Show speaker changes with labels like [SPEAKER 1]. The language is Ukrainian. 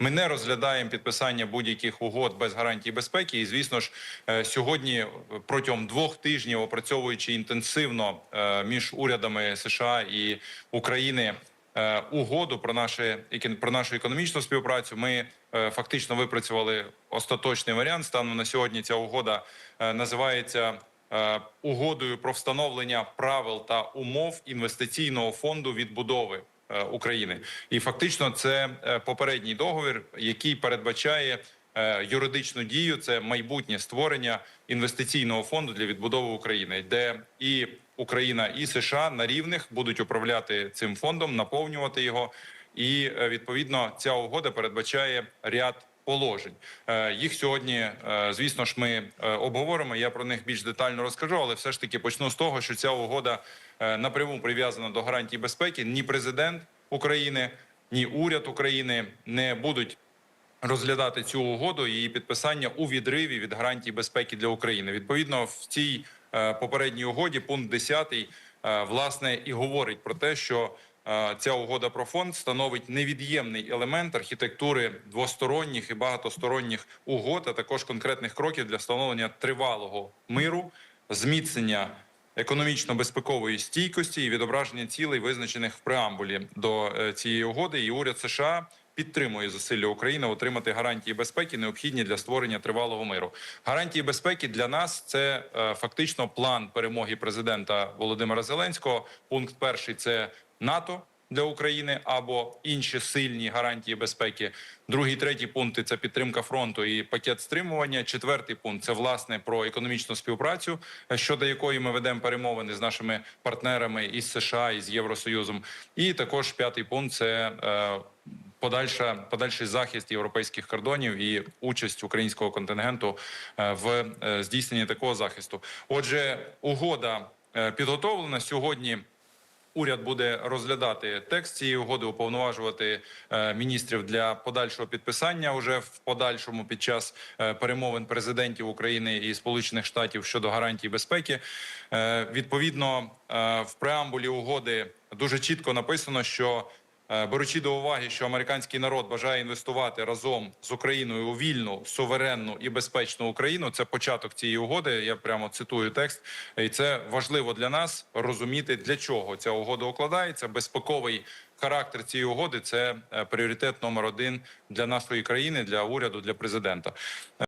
[SPEAKER 1] Ми не розглядаємо підписання будь-яких угод без гарантій безпеки. І звісно ж, е, сьогодні е, протягом двох тижнів, опрацьовуючи інтенсивно е, між урядами США і України угоду про наше про нашу економічну співпрацю. Ми фактично випрацювали остаточний варіант. Станом на сьогодні ця угода називається угодою про встановлення правил та умов інвестиційного фонду відбудови. Е, України і фактично це е, попередній договір, який передбачає е, юридичну дію. Це майбутнє створення інвестиційного фонду для відбудови України, де і Україна і США на рівних будуть управляти цим фондом, наповнювати його. І відповідно ця угода передбачає ряд положень. Е, Їх сьогодні, е, звісно ж, ми е, обговоримо. Я про них більш детально розкажу, але все ж таки почну з того, що ця угода напряму прив'язана до гарантій безпеки. Ні президент України, ні уряд України не будуть розглядати цю угоду і її підписання у відриві від гарантій безпеки для України. Відповідно, в цій попередній угоді пункт 10 е, власне і говорить про те, що ця угода про фонд становить невід'ємний елемент архітектури двосторонніх і багатосторонніх угод, а також конкретних кроків для встановлення тривалого миру, зміцнення економічно-безпекової стійкості і відображення цілей, визначених в преамбулі до е, цієї угоди. І уряд США підтримує зусилля України отримати гарантії безпеки, необхідні для створення тривалого миру. Гарантії безпеки для нас це е, фактично план перемоги президента Володимира Зеленського. Пункт перший це НАТО. Для України або інші сильні гарантії безпеки. Другий, третій пункти це підтримка фронту і пакет стримування. Четвертий пункт це власне про економічну співпрацю, щодо якої ми ведемо перемовини з нашими партнерами із США і з Євросоюзом. І також п'ятий пункт це е, подальша подальший захист європейських кордонів і участь українського контингенту е, в е, здійсненні такого захисту. Отже, угода е, підготовлена сьогодні. Уряд буде розглядати текст цієї угоди, уповноважувати е, міністрів для подальшого підписання уже в подальшому під час е, перемовин президентів України і Сполучених Штатів щодо гарантій безпеки. Е, відповідно, в преамбулі угоди дуже чітко написано, що Беручи до уваги, що американський народ бажає інвестувати разом з Україною у вільну, суверенну і безпечну Україну, це початок цієї угоди. Я прямо цитую текст, і це важливо для нас розуміти, для чого ця угода укладається. Безпековий характер цієї угоди це е, пріоритет номер один для нашої країни, для уряду, для президента.